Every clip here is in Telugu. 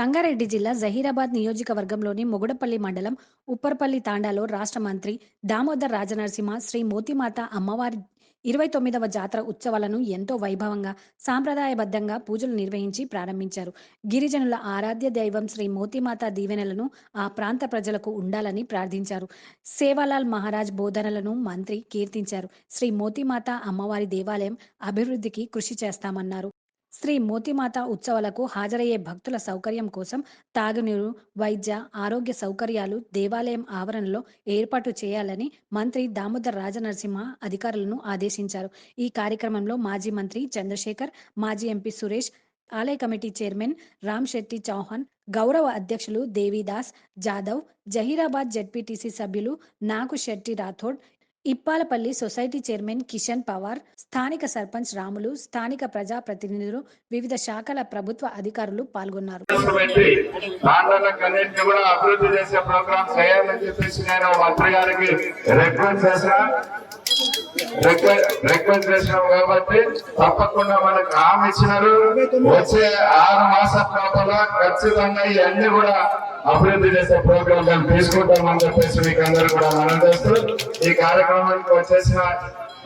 సంగారెడ్డి జిల్లా జహీరాబాద్ నియోజకవర్గంలోని మొగుడపల్లి మండలం ఉప్పర్పల్లి తాండాలో రాష్ట్ర మంత్రి దామోదర్ రాజనరసింహ శ్రీ మోతిమాత అమ్మవారి ఇరవై తొమ్మిదవ జాతర ఉత్సవాలను ఎంతో వైభవంగా సాంప్రదాయబద్ధంగా పూజలు నిర్వహించి ప్రారంభించారు. గిరిజనుల ఆరాధ్య దైవం శ్రీ మోతిమాత దీవెనలను ఆ ప్రాంత ప్రజలకు ఉండాలని ప్రార్థించారు. సేవాలాల్ మహారాజ్ బోధనలను మంత్రి కీర్తించారు. శ్రీ మోతిమాత అమ్మవారి దేవాలయం అభివృద్ధికి కృషి చేస్తామన్నారు. శ్రీ మోతిమాత ఉత్సవాలకు హాజరయ్యే భక్తుల సౌకర్యం కోసం తాగునీరు వైద్య ఆరోగ్య సౌకర్యాలు దేవాలయం ఆవరణలో ఏర్పాటు చేయాలని మంత్రి దామోదర్ రాజనరసింహ అధికారులను ఆదేశించారు. ఈ కార్యక్రమంలో మాజీ మంత్రి చంద్రశేఖర్ మాజీ ఎంపీ సురేష్ ఆలయ కమిటీ చైర్మన్ రామ్ శెట్టి చౌహాన్ గౌరవ అధ్యక్షులు దేవిదాస్ జాదవ్ జహీరాబాద్ జడ్పీటీసీ సభ్యులు నాగు శెట్టి రాథోడ్ ఇప్పాలపల్లి సొసైటీ చైర్మన్ కిషన్ పవార్ స్థానిక సర్పంచ్ రాములు స్థానిక ప్రజా ప్రతినిధులు వివిధ శాఖల ప్రభుత్వ అధికారులు పాల్గొన్నారు. అభివృద్ధి చేసే ప్రోగ్రామ్ చేయాలని చెప్పేసి నేను మంత్రి గారికి రిక్వెస్ట్ చేసిన రిక్వెస్ట్ చేసినాం కాబట్టి తప్పకుండా మనకు హామీ ఇచ్చినారు. వచ్చే ఆరు మాసాల లోపల ఖచ్చితంగా ఇవన్నీ కూడా అభివృద్ధి చేసే ప్రోగ్రామ్ మేము తీసుకుంటామని చెప్పేసి మీకు అందరూ కూడా మనం చేస్తూ ఈ కార్యక్రమానికి వచ్చేసిన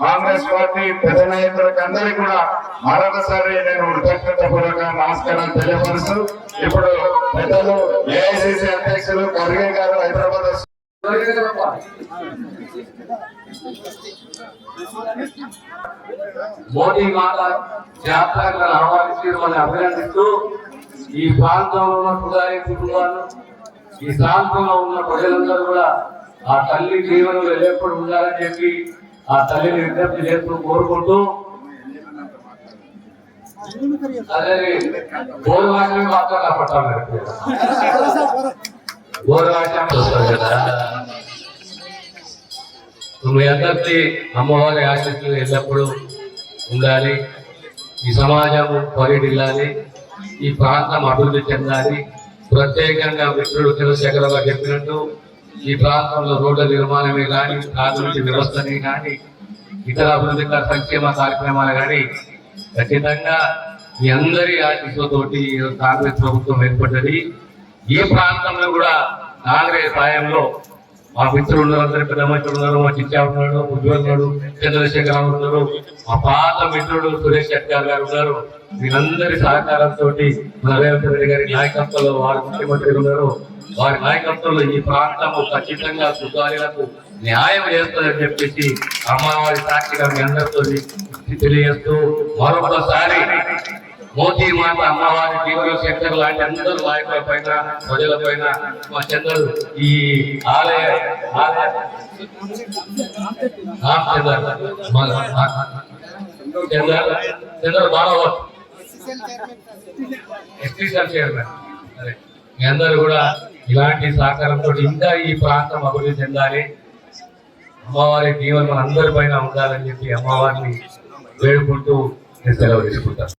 కాంగ్రెస్ పార్టీ పెద్ద నాయకులకు అందరికీ కూడా మరొకసారి నేను కృతజ్ఞతపూర్వక నమస్కారం తెలియపరుస్తూ ఇప్పుడు పెద్దలు ఏఐసిసి అధ్యక్షులు ఖర్గే గారు హైదరాబాద్ మోడీ మాత జాతరగా ఆహ్వానించి మనం అభినందిస్తూ ఈ ప్రాంతంలో ఉన్న పుదారి కుటుంబాలు ఈ ప్రాంతంలో ఉన్న ప్రజలందరూ కూడా ఆ తల్లి జీవనంలో ఎల్లప్పుడూ ఉండాలని చెప్పి ఆ తల్లిని విజ్ఞప్తి చేస్తూ కోరుకుంటూ అదే బోరు భాషని మాత్రం కాపాడాలి భాష మీ అందరికీ అమ్మవారి ఆశక్తులు ఎల్లప్పుడూ ఉండాలి. ఈ సమాజం పరిడిల్లాలి ఈ ప్రాంతం అభివృద్ధి చెందాలి. ప్రత్యేకంగా మిత్రుడు చంద్రశేఖర గారు చెప్పినట్టు ఈ ప్రాంతంలో రోడ్ల నిర్మాణమే కానీ తాగునీటి వ్యవస్థని కానీ ఇతర అభివృద్ధి సంక్షేమ కార్యక్రమాలు కానీ ఖచ్చితంగా మీ అందరి ఆశీస్సులతోటి కాంగ్రెస్ ప్రభుత్వం ఏర్పడ్డది. ఈ ప్రాంతంలో కూడా కాంగ్రెస్ సాయంలో మా మిత్రులు ఉన్నారు పెద్ద మిత్రులు ఉన్నారు మా చిచ్చా ఉన్నాడు ఉజ్వల్ ఉన్నాడు చంద్రశేఖర్ ఉన్నారు మా పాత మిత్రుడు సురేష్ శెట్టార్ గారు ఉన్నారు. వీళ్ళందరి సహకారంతో నరేంద్ర రెడ్డి గారి నాయకత్వంలో వారి ముఖ్యమంత్రి ఉన్నారు. వారి నాయకత్వంలో ఈ ప్రాంతము ఖచ్చితంగా సుధారీలకు న్యాయం చేస్తుందని చెప్పేసి అమ్మవారి సాక్షిగా మీ అందరితో తెలియజేస్తూ మరొకసారి మోదీ మాట అమ్మవారి జీవన శంకర్ లాంటి అందరూ నాయకుల పైన ప్రజల పైన మా చంద్రుడు ఈ ఆలయ ఆలయ చంద్ర బాలవత్ ఎస్టీసీఎల్ చైర్మన్. మీ అందరూ కూడా ఇలాంటి సహకారంతో ఇంకా ఈ ప్రాంతం అభివృద్ధి చెందాలి. అమ్మవారి జీవనం మన అందరి పైన ఉండాలని చెప్పి అమ్మవారిని వేడుకుంటూ నేను సెలవు తీసుకుంటాను.